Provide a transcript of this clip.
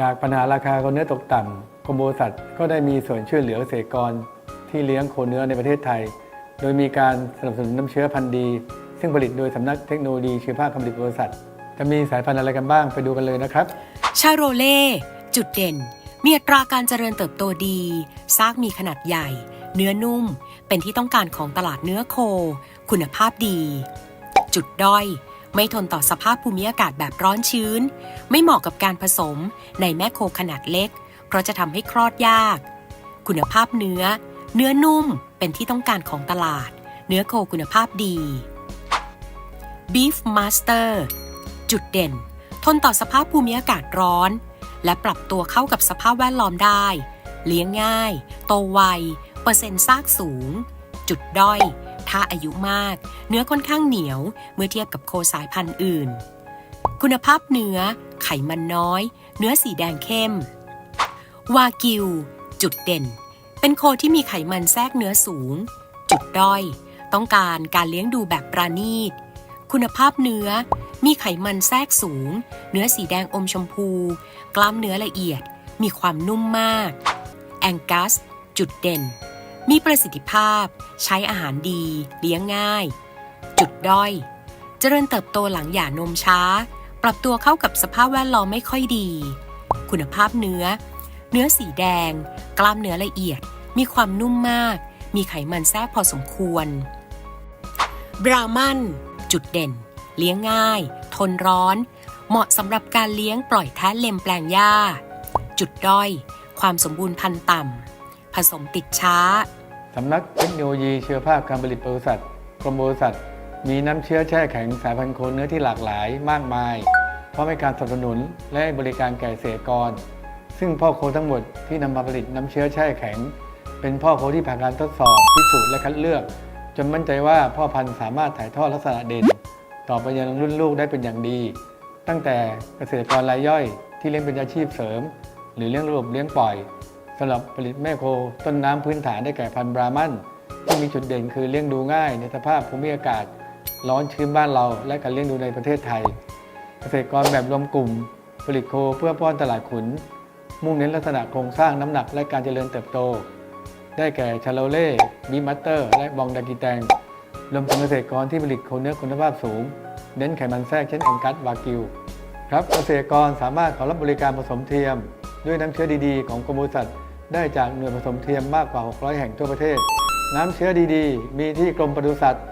จากปัญหาราคาโคเนื้อตกต่ำกรมบริษัทก็ได้มีส่วนช่วยเหลือเกษตรกรที่เลี้ยงโคเนื้อในประเทศไทย โดยมีการสนับสนุนน้ำเชื้อพันธุ์ดี ซึ่งผลิตโดยสำนักเทคโนโลยีชื้อผ้าคำผลิตบริษัท จะมีสายพันธุ์อะไรกันบ้างไปดูกันเลยนะครับ ชาโรเล่จุดเด่น มีอัตราการเจริญเติบโตดีซากมีขนาดใหญ่ เนื้อนุ่ม เป็นที่ต้องการของตลาดเนื้อโค คุณภาพดี จุดด้อย ไม่ทนต่อสภาพภูมิอากาศแบบร้อนชื้น ไม่เหมาะกับการผสมในแม่โคขนาดเล็ก เพราะจะทำให้คลอดยาก คุณภาพเนื้อ เนื้อนุ่มเป็นที่ต้องการของตลาด เนื้อโคคุณภาพดี Beef Master จุดเด่น ทนต่อสภาพภูมิอากาศร้อน และปรับตัวเข้ากับสภาพแวดล้อมได้ เลี้ยงง่าย โตไว เปอร์เซ็นต์ซากสูง จุดด้อย ถ้าอายุมาก เนื้อค่อนข้างเหนียวเมื่อเทียบกับโคสายพันธุ์อื่น คุณภาพเนื้อ ไขมันน้อย เนื้อสีแดงเข้ม วากิว จุดเด่น เป็นโคที่มีไขมันแทรกเนื้อสูง จุดด้อย ต้องการการเลี้ยงดูแบบปราณีต คุณภาพเนื้อ มีไขมันแทรกสูง เนื้อสีแดงอมชมพู กล้ามเนื้อละเอียด มีความนุ่มมาก แองกัส จุดเด่น มีประสิทธิภาพ ใช้อาหารดี เลี้ยงง่าย จุดด้อย เจริญเติบโตหลังหย่านมช้า ปรับตัวเข้ากับสภาพแวดล้อมไม่ค่อยดี คุณภาพเนื้อ เนื้อสีแดง กล้ามเนื้อละเอียด มีความนุ่มมาก มีไขมันแทรกพอสมควร บรามันจุดเด่น เลี้ยงง่าย ทนร้อน เหมาะสำหรับการเลี้ยงปล่อยแท้เล็มแปลงหญ้า จุดด้อย ความสมบูรณ์พันธุ์ต่ำผสมติดช้า สำนักเทคโนโลยีเชื้อผ้าการผลิตบริษัทกรมบริษัท มีน้ำเชื้อแช่แข็งสายพันธุ์โคเนื้อที่หลากหลายมากมาย เพร้อมให้การสนับสนุนและบริการแก่เกษตรกร ซึ่งพ่อโคทั้งหมดที่นำมาผลิตน้ำเชื้อแช่แข็ง เป็นพ่อโคที่ผ่านการทดสอบพิสูจน์และคัดเลือก จนมั่นใจว่าพ่อพันธุ์สามารถถ่ายทอดลักษณะเด่น ต่อไปยังรุ่นลูกได้เป็นอย่างดี ตั้งแต่เกษตรกรรายย่อยที่เลี้ยงเป็นอาชีพเสริม หรือเลี้ยงระบบเลี้ยงปล่อย สำหรับผลิตแม่โคต้นน้ำพื้นฐานได้แก่พันธุ์บรามันที่มีจุดเด่นคือเลี้ยงดูง่าย ในสภาพภูมิอากาศร้อนชื้นบ้านเรา และการเลี้ยงดูในประเทศไทย เกษตรกรแบบรวมกลุ่ม ผลิตโคเพื่อป้อนตลาดขุน มุ่งเน้นลักษณะโครงสร้างน้ำหนักและการเจริญเติบโต ได้แก่ชาโลเล่บีมัตเตอร์ และบองดากิแตงรวมถึงเกษตรกรที่ผลิตโคเนื้อคุณภาพสูง เน้นไขมันแทรกเช่นแองกัสวากิวครับเกษตรกรสามารถขอรับบริการผสมเทียม ด้วยน้ำเชื้อดีๆ ของกรมบริษัท ได้จากหน่วยผสมเทียมมากกว่า 600 แห่งทั่วประเทศ น้ำเชื้อดีๆ มีที่กรมปศุสัตว์